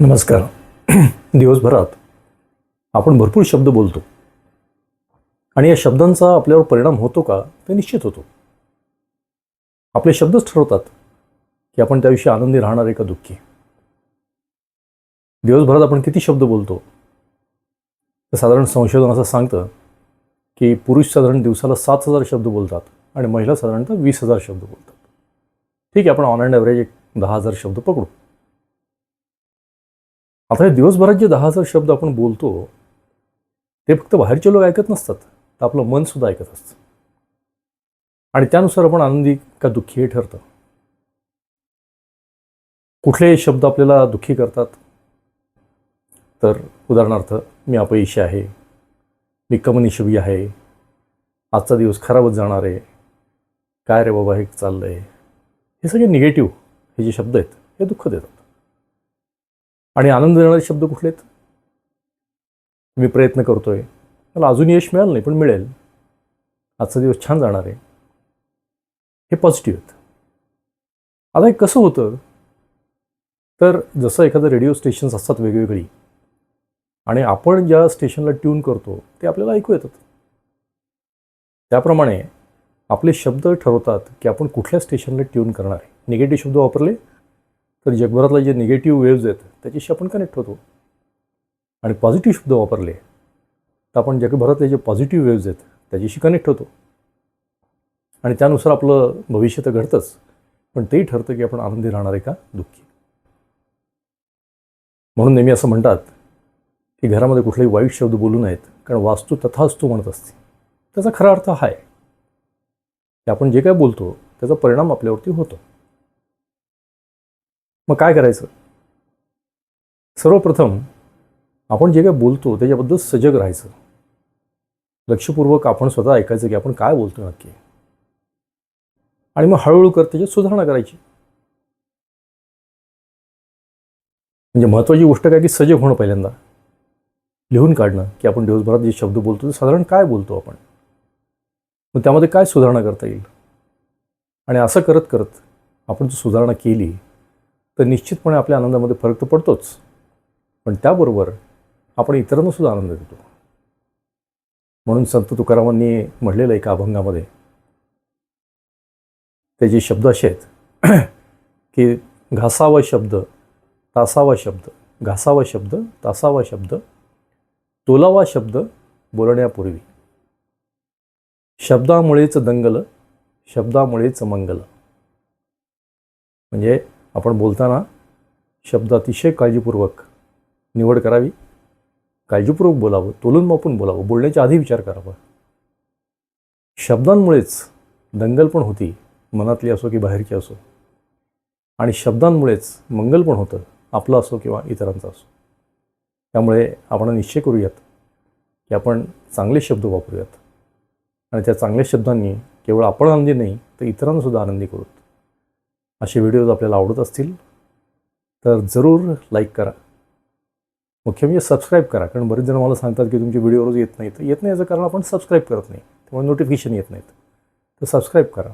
नमस्कार. दिवसभरात आपण भरपूर शब्द बोलतो. आणि या शब्दांचा आपल्यावर परिणाम होतो का? ते निश्चित होतो. आपले शब्दच ठरवतात की आपण त्याविषयी आनंदी राहणार आहे का दुःखी? दिवसभरात आपण किती शब्द बोलतो? तर साधारण संशोधन असं सांगतं की पुरुष साधारण दिवसाला सात हजार शब्द बोलतात आणि महिला साधारणतः वीस हजार शब्द बोलतात. ठीक आहे आपण ऑन अँड ॲव्हरेज एक दहा हजार शब्द पकडू. आता हे दिवसभरात जे दहा हजार शब्द आपण बोलतो ते फक्त बाहेरचे लोक ऐकत नसतात. तर आपलं मन सुद्धा ऐकत असतं. आणि त्यानुसार आपण आनंदी का दुःखी हे ठरतं. कुठले शब्द आपल्याला दुःखी करतात. तर उदाहरणार्थ मी अपयशी आहे. मी कमनिशबी आहे. आजचा दिवस खराबच जाणार आहे. काय रे बाबा हे चाललं आहे हे सगळे निगेटिव्ह हे जे शब्द आहेत हे दुःख देतात. आणि आनंद देणारे शब्द कुठले आहेत मी प्रयत्न करतोय. मला अजून यश मिळालं नाही पण मिळेल. आजचा दिवस छान जाणार आहे. हे पॉझिटिव्ह आहेत. आता हे कसं होतं? तर जसं एखादं रेडिओ स्टेशन्स असतात वेगवेगळी आणि आपण ज्या स्टेशनला ट्यून करतो ते आपल्याला ऐकू येतात. त्याप्रमाणे आपले शब्द ठरवतात की आपण कुठल्या स्टेशनला ट्यून करणार आहे. निगेटिव्ह शब्द वापरले तर जगभरातले जे निगेटिव्ह वेव्ज आहेत त्याच्याशी आपण कनेक्ट होतो. आणि पॉझिटिव्ह शब्द वापरले तर आपण जगभरातले जे पॉझिटिव्ह वेव्ज आहेत त्याच्याशी कनेक्ट होतो. आणि त्यानुसार आपलं भविष्य तर घडतंच पण तेही ठरतं की आपण आनंदी राहणार आहे का दुःखी. म्हणून नेहमी असं म्हणतात की घरामध्ये कुठलेही वाईट शब्द बोलू नयेत कारण वास्तू तथास्तू म्हणत असते. त्याचा खरा अर्थ हा आहे की आपण जे काय बोलतो त्याचा परिणाम आपल्यावरती होतो. मग काय करायचं? सर्वप्रथम आपण जे काय बोलतो त्याच्याबद्दल सजग राहायचं. लक्षपूर्वक आपण स्वतः ऐकायचं की आपण काय बोलतो नक्की. आणि मग हळूहळू कर त्याच्यात सुधारणा करायची. म्हणजे महत्त्वाची गोष्ट काय की सजग होणं पहिल्यांदा. लिहून काढणं की आपण दिवसभरात जे शब्द बोलतो ते साधारण काय बोलतो आपण? मग त्यामध्ये काय सुधारणा करता येईल? आणि असं करत करत आपण जर सुधारणा केली तर निश्चितपणे आपल्या आनंदामध्ये फरक तर पडतोच. पण त्याबरोबर आपण इतरांना सुद्धा आनंद देतो. म्हणून संत तुकारामांनी म्हटलेलं एका अभंगामध्ये त्याचे शब्द असे आहेत की घासावा शब्द तासावा शब्द घासावा शब्द तासावा शब्द तोलावा शब्द बोलण्यापूर्वी. शब्दामुळेच दंगल शब्दामुळेच मंगल. म्हणजे आपण बोलताना शब्द अतिशय काळजीपूर्वक निवड करावी. काळजीपूर्वक बोलावं तोलून मापून बोलावं बोलण्याच्या आधी विचार करावा. शब्दांमुळेच दंगल पण होती मनातली असो की बाहेरची असो. आणि शब्दांमुळेच मंगल पण होतं आपलं असो किंवा इतरांचं असो. त्यामुळे आपण निश्चय करूयात की आपण चांगले शब्द वापरूयात. आणि त्या चांगल्या शब्दांनी केवळ आपण आनंदी नाही तर इतरांसुद्धा आनंदी करूत असे व्हिडिओज आपल्याला आवडत असतील तर जरूर लाईक करा. मुख्य म्हणजे सबस्क्राईब करा कारण बरेच जण मला सांगतात की तुमचे व्हिडिओ रोज येत नाही तर येत नाही याचं कारण आपण सबस्क्राईब करत नाही. त्यामुळे नोटिफिकेशन येत नाहीत. तर सबस्क्राईब करा.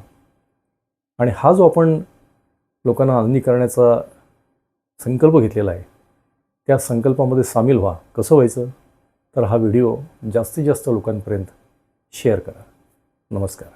आणि हा जो आपण लोकांना आनंदी करण्याचा संकल्प घेतलेला आहे त्या संकल्पामध्ये सामील व्हा. कसं व्हायचं? तर हा व्हिडिओ जास्तीत जास्त लोकांपर्यंत शेअर करा. नमस्कार.